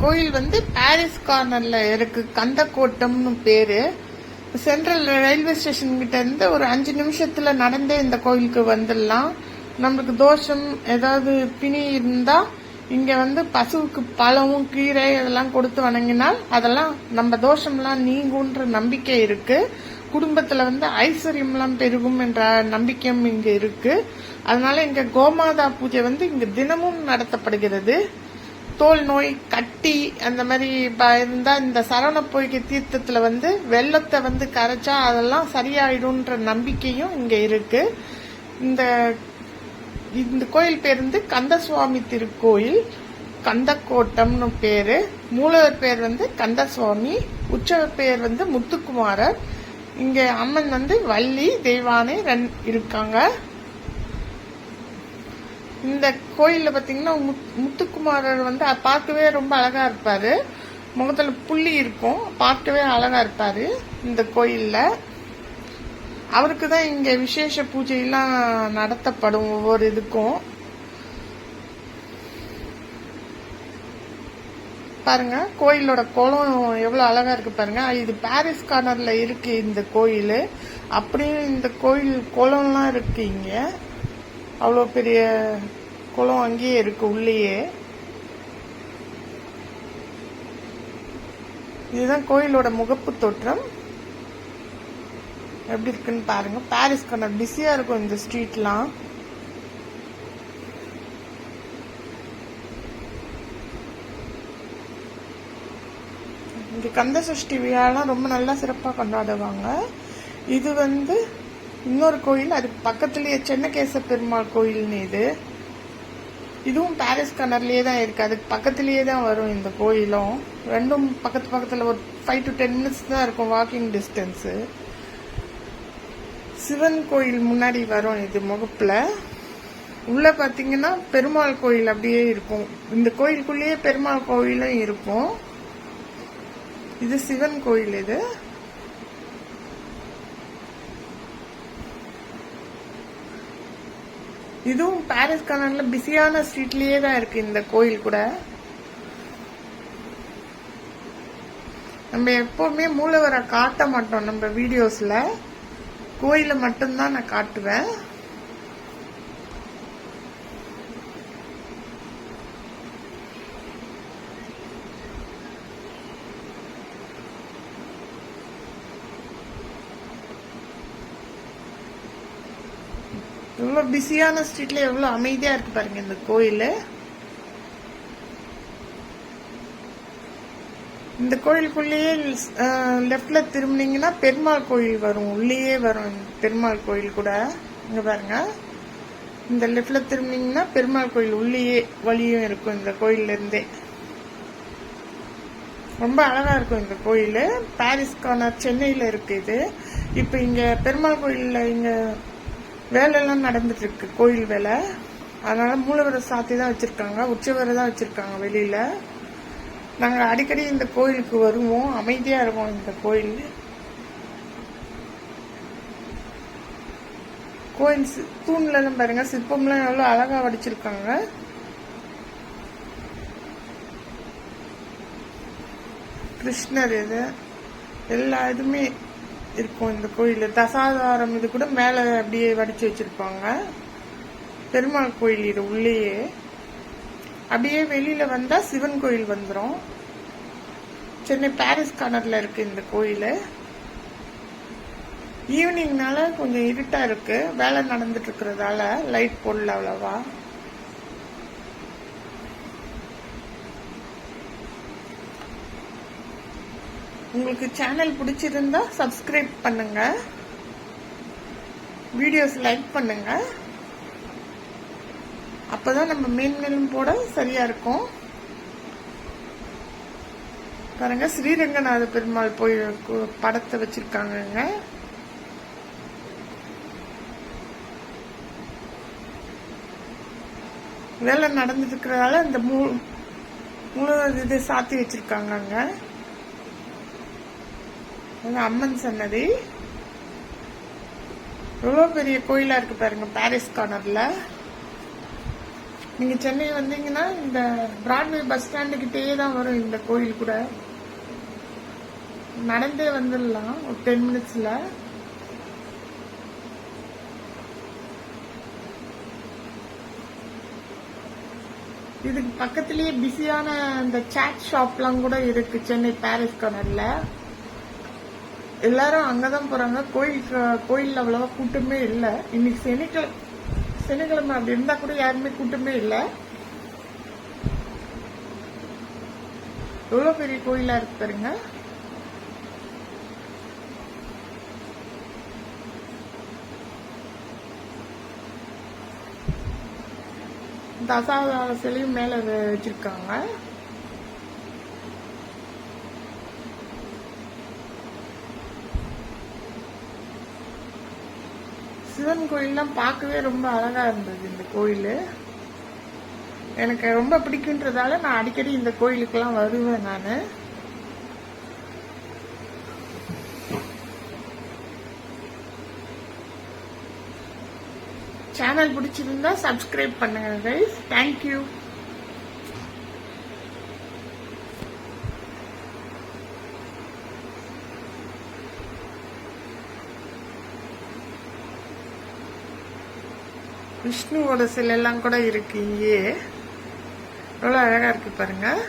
கோயில் வந்து பாரிஸ் கார்னர்ல இருக்கு கந்தக்கோட்டம்னு பேரு. சென்ட்ரல் ரயில்வே ஸ்டேஷன் கிட்ட இருந்து ஒரு அஞ்சு நிமிஷத்துல நடந்தே இந்த கோயிலுக்கு வந்துடலாம். நம்மளுக்கு தோஷம் ஏதாவது பிணி இருந்தா இங்க வந்து பசுவுக்கு பழமும் கீரை இதெல்லாம் கொடுத்து வணங்கினால் அதெல்லாம் நம்ம தோஷம்லாம் நீங்குன்ற நம்பிக்கை இருக்கு. குடும்பத்துல வந்து ஐஸ்வர்யம்லாம் பெருகும் என்ற நம்பிக்கையும் இங்க இருக்கு. அதனால இங்க கோமாதா பூஜை வந்து இங்க தினமும் நடத்தப்படுகிறது. தோல் நோய் கட்டி அந்த மாதிரி ப- இந்த சரவண பொய்கை தீர்த்தத்தில் வந்து வெள்ளத்தை வந்து கரைச்சா அதெல்லாம் சரியாயிடும்ன்ற நம்பிக்கையும் இங்கே இருக்கு. இந்த இந்த கோயில் பேர் வந்து கந்தசுவாமி திருக்கோயில் கந்தக்கோட்டம்னு பேர். மூலவர் பேர் வந்து கந்தசுவாமி உற்சவர் பேர் வந்து முத்துக்குமாரர். இங்கே அம்மன் வந்து வள்ளி தெய்வானை ரன் இருக்காங்க. இந்த கோயிலில் பார்த்தீங்கன்னா முத்- முத்துக்குமாரர் வந்து பார்க்கவே ரொம்ப அழகா இருப்பார். முகத்தில் புள்ளி இருக்கும். பார்க்கவே அழகா இருப்பார் இந்த கோயிலில். அவருக்கு தான் இங்கே விசேஷ பூஜையெல்லாம் நடத்தப்படும் ஒவ்வொரு இதுக்கும். பாருங்க கோயிலோட குளம் எவ்வளோ அழகா இருக்கு பாருங்க. இது பாரிஸ் கார்னர்ல இருக்கு இந்த கோயில். அப்படியும் இந்த கோயில் குளம்லாம் இருக்கு இங்கே. அவ்வளோ பெரிய குளம் அங்கேயே இருக்கு உள்ளேயே. இதுதான் கோயிலோட முகப்பு தோற்றம். எப்படி இருக்குன்னு பாருங்க. பாரிஸ் கொஞ்சம் பிஸியா இருக்கும் இந்த ஸ்ட்ரீட்லாம். இங்க கந்த சஷ்டி விழாலாம் ரொம்ப நல்லா சிறப்பா கொண்டாடுவாங்க. இது வந்து இன்னொரு கோயில் அது பக்கத்துலேயே சென்னகேச பெருமாள் கோயில்னு இது. இதுவும் பாரிஸ் கனர்லயே தான் இருக்குது அதுக்கு பக்கத்துலேயே தான் வரும் இந்த கோயிலும். ரெண்டும் பக்கத்து பக்கத்தில் ஒரு ஃபைவ் டு டென் மினிட்ஸ் தான் இருக்கும் வாக்கிங் டிஸ்டன்ஸு சிவன் கோயில் முன்னாடி வரும் இது முகப்பில். உள்ள பார்த்தீங்கன்னா பெருமாள் கோயில் அப்படியே இருக்கும். இந்த கோயிலுக்குள்ளேயே பெருமாள் கோயிலும் இருக்கும். இது சிவன் கோயில் இது. இதுவும் பாரிஸ் கனர்ல பிஸியான ஸ்ட்ரீட்லயே தான் இருக்கு இந்த கோயில் கூட. நம்ம எப்பவுமே மூலவரை காட்ட மாட்டோம் நம்ம வீடியோஸ்ல கோயிலை மட்டும்தான் நான் காட்டுவேன். எவ்வளோ பிஸியான ஸ்ட்ரீட்ல எவ்வளோ அமைதியா இருக்கு பாருங்க இந்த கோயில். இந்த கோயிலுக்குள்ளேயே லெஃப்ட்ல திரும்பினீங்கன்னா பெருமாள் கோயில் வரும். உள்ளேயே வரும் பெருமாள் கோயில் கூட. இங்க பாருங்க. இந்த லெஃப்ட்ல திரும்பினீங்கன்னா பெருமாள் கோயில் உள்ளேயே வழியும் இருக்கும் இந்த கோயில்ல இருந்தே ரொம்ப அழகா இருக்கும் இந்த கோயில். பாரிஸ் கார்னர் சென்னையில இருக்கு இது. இப்போ இங்க பெருமாள் கோயில்ல இங்க வேலையெல்லாம் நடந்துட்டு இருக்கு கோயில் வேலை. அதனால மூலவரை சாத்தி தான் வச்சிருக்காங்க. உச்சவரை தான் வச்சிருக்காங்க வெளியில. நாங்கள் அடிக்கடி இந்த கோயிலுக்கு வருவோம். அமைதியா இருக்கும் இந்த கோயில் கோயில் சி- தூண்ல பாருங்க. சிற்பம்லாம் எவ்வளவு அழகா வடிச்சிருக்காங்க. கிருஷ்ணர் இது. எல்லா இதுமே இருக்கும் இந்த கோயில் தசாதாரம் இது கூட மேலே அப்படியே வடிச்சு வச்சிருப்பாங்க. பெருமாள் கோயில் இது உள்ளேயே. அப்படியே வெளியில வந்தா சிவன் கோயில் வந்துடும் சென்னை பாரிஸ் கார்னர்ல இருக்கு இந்த கோயில். ஈவினிங்னால கொஞ்சம் இருட்டா இருக்கு. வேலை நடந்துட்டு இருக்கிறதால லைட் போடல அவ்வளவா. உங்களுக்கு சேனல் பிடிச்சிருந்தா சப்ஸ்கிரைப் பண்ணுங்க. வீடியோஸ் லைக் பண்ணுங்க. அப்பதான் நம்ம மேன்மேலும் போட சரியா இருக்கும். பாருங்க ஸ்ரீரங்கநாத பெருமாள் போய் படத்தை வச்சிருக்காங்கங்க. வேலை நடந்துட்டு இருக்கிறதால இந்த மூ மூணு இது சாத்தி வச்சிருக்காங்க அங்க அம்மன் சன்னதி. ரொம்ப பெரிய கோயிலா இருக்கு பாருங்க பாரிஸ் கார்னர்ல நீங்க சென்னை வந்தீங்கன்னா இந்த பிராட்வே பஸ் ஸ்டாண்டு கிட்டேயே தான் வரும் இந்த கோயில் கூட. நடந்தே வந்துடலாம் ஒரு டென் மினிட்ஸ்ல இதுக்கு பக்கத்துலயே பிஸியான இந்த சாட் ஷாப்லாம் கூட இருக்கு சென்னை பாரிஸ் கார்னர்ல எல்லாரும் அங்கதான் போறாங்க. கோயிலுக்கு கோயில்ல அவ்வளவா கூட்டமே இல்ல. இன்னைக்கு சனிக்கிழமை சனிக்கிழமை அப்படி இருந்தா கூட யாருமே கூட்டமே இல்ல. எவ்வளவு பெரிய கோயிலா இருக்கு பாருங்க. தசாவதார சிலையும் மேல வச்சிருக்காங்க. சிவன் கோயில்லாம் பார்க்கவே ரொம்ப அழகா இருந்தது இந்த கோயில். எனக்கு ரொம்ப பிடிக்குன்றதால நான் அடிக்கடி இந்த கோயிலுக்கெல்லாம் வருவேன் நான். சேனல் பிடிச்சிருந்தா சப்ஸ்கிரைப் பண்ணுங்க கைஸ் தேங்க்யூ விஷ்ணுவோட சிலை எல்லாம் கூட இருக்கு இங்கேயே. எவ்வளோ அழகாக இருக்கு பாருங்கள்